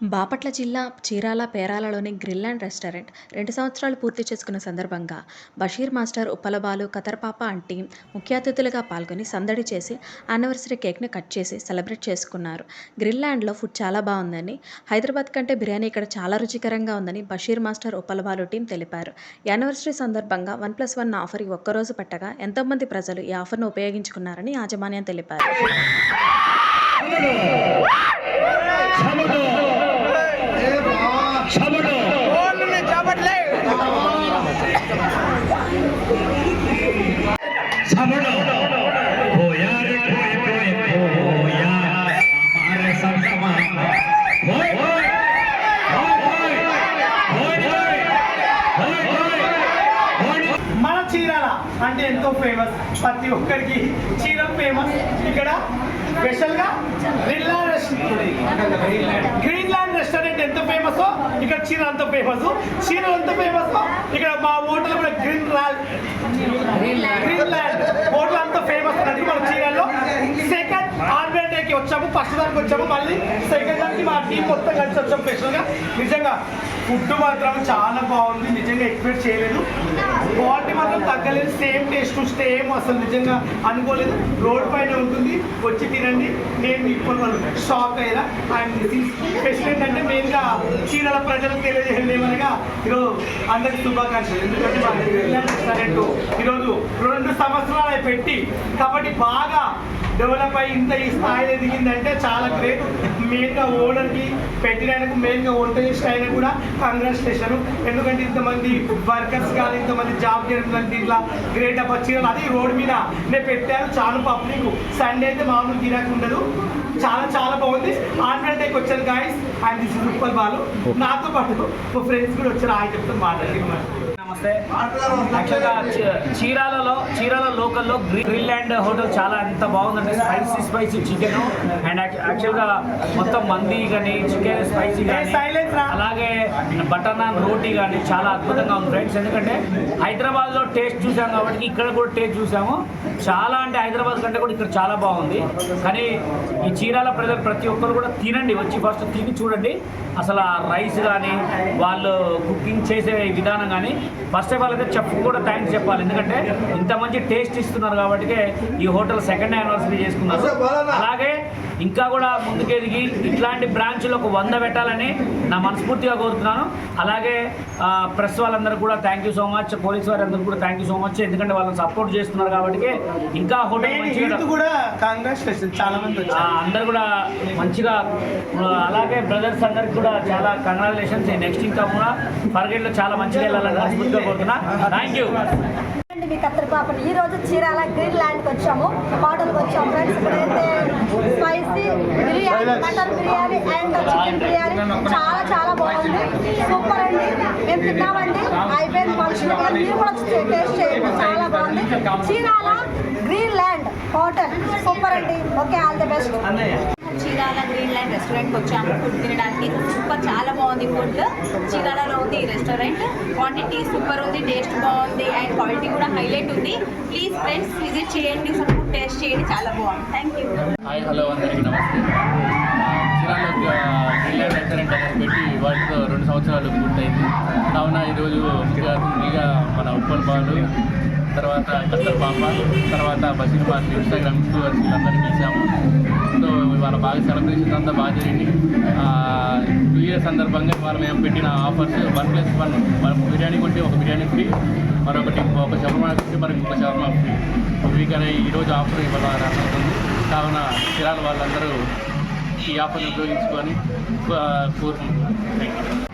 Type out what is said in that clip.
బాపట్ల జిల్లా చీరాల పేరాలలోని grill and restaurant రెండు సంవత్సరాలు పూర్తి చేసుకున్న సందర్భంగా బషీర్ మాస్టర్ ఉప్పలబాలు కతర్పాప అంటీ ముఖ్య అతిథులుగా పాల్గొని సందడి చేసి యానివర్సరీ కేక్ని కట్ చేసి సెలబ్రేట్ చేసుకున్నారు. గ్రిల్ ల్యాండ్లో ఫుడ్ చాలా బాగుందని హైదరాబాద్ కంటే బిర్యానీ ఇక్కడ చాలా రుచికరంగా ఉందని బషీర్ మాస్టర్ ఉప్పలబాలు టీం తెలిపారు. యానివర్సరీ సందర్భంగా వన్ ప్లస్ వన్ ఆఫర్ ఒక్కరోజు పట్టగా ఎంతోమంది ప్రజలు ఈ ఆఫర్ను ఉపయోగించుకున్నారని యాజమాన్యం తెలిపారు. మన చీరాల అంటే ఎంతో ఫేమస్ ప్రతి ఒక్కరికి చీర ఫేమస్ ఇక్కడ స్పెషల్గా గ్రీన్ ల్యాండ్ రెస్టారెంట్ ఎంత ఫేమస్? ఇక్కడ చీర అంత ఫేమస్. చీర ఎంత ఫేమస్? ఇక్కడ మా హోటల్ కూడా Green Land Green Land hotel అంత ఫేమస్ అది మన చీరలో సెకండ్ ఆన్లైన్ డేకి వచ్చాము ఫస్ట్ దానికి వచ్చాము మళ్ళీ సెకండ్ కాబట్టి మా టీం మొత్తం కలిసి వచ్చాం స్పెషల్గా నిజంగా ఫుడ్ మాత్రం చాలా బాగుంది. నిజంగా ఎక్స్పెక్ట్ చేయలేదు. క్వాలిటీ మాత్రం తగ్గలేదు. సేమ్ టేస్ట్ సేమ్ అసలు నిజంగా అనుకోలేదు. రోడ్ పైన ఉంటుంది. వచ్చి తినండి. నేను ఇప్పుడు వాళ్ళు షాక్ అయినా అండ్ స్పెషల్ ఏంటంటే మెయిన్గా చీరల ప్రజలకు తెలియజేయండి ఏమనగా ఈరోజు అందరికి శుభాకాంక్షలు. ఎందుకంటే మా రెస్టారెంట్ ఈరోజు రెండు సంవత్సరాలు పెట్టి కాబట్టి బాగా డెవలప్ అయ్యి ఇంత ఈ స్థాయిలో ఎదిగిందంటే చాలా గ్రేట్. మెయిన్గా ఓనర్కి పెట్టినందుకు మెయిన్గా వంట చేసిన ఆయన కూడా కంగ్రాచులేషన్ ఎందుకంటే ఇంతమంది వర్కర్స్ కానీ ఇంతమంది జాబ్ చేయడం దీంట్లో గ్రేట్ అప్ వచ్చి అది రోడ్ మీద నేను పెట్టాను చాలా పబ్లిక్ సండే అయితే మామూలు గిరాకీ ఉండదు. చాలా చాలా బాగుంది. ఆన్లైన్ డేకి వచ్చాను guys and this Uppal Balu నాతో పాటు మా ఫ్రెండ్స్ కూడా వచ్చారు. ఆయన చెప్తాను మాట్లాడి నమస్తే యాక్చువల్గా చీరాలలో చీరాల లోకల్లో గ్రి- గ్రిల్ అండ్ హోటల్ చాలా ఎంత బాగుందంటే స్పైసీ స్పైసీ చికెన్ అండ్ యాక్చు- యాక్చువల్గా మొత్తం మంది కానీ చికెన్ స్పైసీ కానీ. అలాగే బటర్ నాన్ రోటీ కానీ చాలా అద్భుతంగా ఉంది ఫ్రెండ్స్. ఎందుకంటే హైదరాబాద్లో టేస్ట్ చూసాం కాబట్టి ఇక్కడ కూడా టేస్ట్ చూసాము. చాలా అంటే హైదరాబాద్ కంటే కూడా ఇక్కడ చాలా బాగుంది. కానీ ఈ చీరాల ప్రజలు ప్రతి ఒక్కరు కూడా తినండి వచ్చి ఫస్ట్ తిని చూడండి. అసలు ఆ రైస్ కానీ వాళ్ళు కుకింగ్ చేసే విధానం కానీ ఫస్ట్ ఆఫ్ ఆల్ అయితే చెఫ్ కూడా థ్యాంక్స్ చెప్పాలి. ఎందుకంటే ఇంత మంచి టేస్ట్ ఇస్తున్నారు కాబట్టి ఈ హోటల్ సెకండ్ యానివర్సరీ చేసుకున్నారు. అలాగే ఇంకా కూడా ముందుకెదిగి ఇట్లాంటి బ్రాంచ్లు ఒక వంద పెట్టాలని నా మనస్ఫూర్తిగా కోరుతున్నాను. అలాగే ప్రెస్ వాళ్ళందరూ కూడా thank you so much police వారందరూ కూడా థ్యాంక్ యూ సో మచ్ ఎందుకంటే వాళ్ళని సపోర్ట్ చేస్తున్నారు కాబట్టి ఇంకా హోటల్ కూడా చాలా మంది అందరు కూడా మంచిగా అలాగే బ్రదర్స్ అందరికి కూడా చాలా కంగ్రాచులేషన్స్ నెక్స్ట్ ఇంకా కూడా ఫర్గెట్లో చాలా మంచిగా వెళ్ళాలని మనస్ఫూర్తిగా కోరుతున్నా. థ్యాంక్ యూ మీ కత్తెర పాపని. ఈ రోజు చీరాల గ్రీన్ ల్యాండ్కి వచ్చాము. హోటల్కి వచ్చాము. ఫ్రెండ్స్ ఇక్కడైతే spicy biryani mutton biryani and chicken biryani చాలా చాలా బాగుంది. సూపర్ అండి. మేము తిన్నామండి. అయిపోయింది ఫంక్షన్. కూడా మీరు కూడా టేస్ట్ చేయండి. చాలా బాగుంది. Chirala Green Land hotel. Super అండి. Okay all the best. Chirala Green Line రెస్టారెంట్కి వచ్చాము. ఫుడ్ తినడానికి సూపర్ చాలా బాగుంది ఫుడ్. చీరాలలో ఉంది ఈ రెస్టారెంట్. క్వాంటిటీ సూపర్ ఉంది టేస్ట్ బాగుంది అండ్ క్వాలిటీ కూడా హైలైట్ ఉంది. ప్లీజ్ ఫ్రెండ్స్ విజిట్ చేయండి ఫుడ్ టేస్ట్ చేయండి చాలా బాగుంది. Thank you. హాయ్ హలో అందరికీ నమస్తే. రెస్టారెంట్ అనేది పెట్టి వాటితో రెండు సంవత్సరాలు పూర్తయింది. కావున ఈరోజు ముఖ్య మన ఉప్పల్ బాలు తర్వాత కత్తర్ పాప తర్వాత బషీర్ పార్టీ ఇన్స్టాగ్రామ్ ఇన్ఫ్లుయర్స్ వీళ్ళందరినీ పిలిచాము. బాగా సెలబ్రేషన్స్ అంతా బాగా జరిగింది. న్యూ ఇయర్ సందర్భంగా ఇవాళ మేము పెట్టిన offers one plus one biryani కొట్టి ఒక బిర్యానీ ఫ్రీ మరొకటి ఒక శవర్మా కొట్టి మరొక ఒక శవర్మా ఫ్రీ అనే ఈరోజు ఆఫర్ ఇవాళ రాబోతుంది కావున చీరాల వాళ్ళందరూ ఈ ఆఫర్ని ఉపయోగించుకొని కోరుకుంటున్నాను. Thank you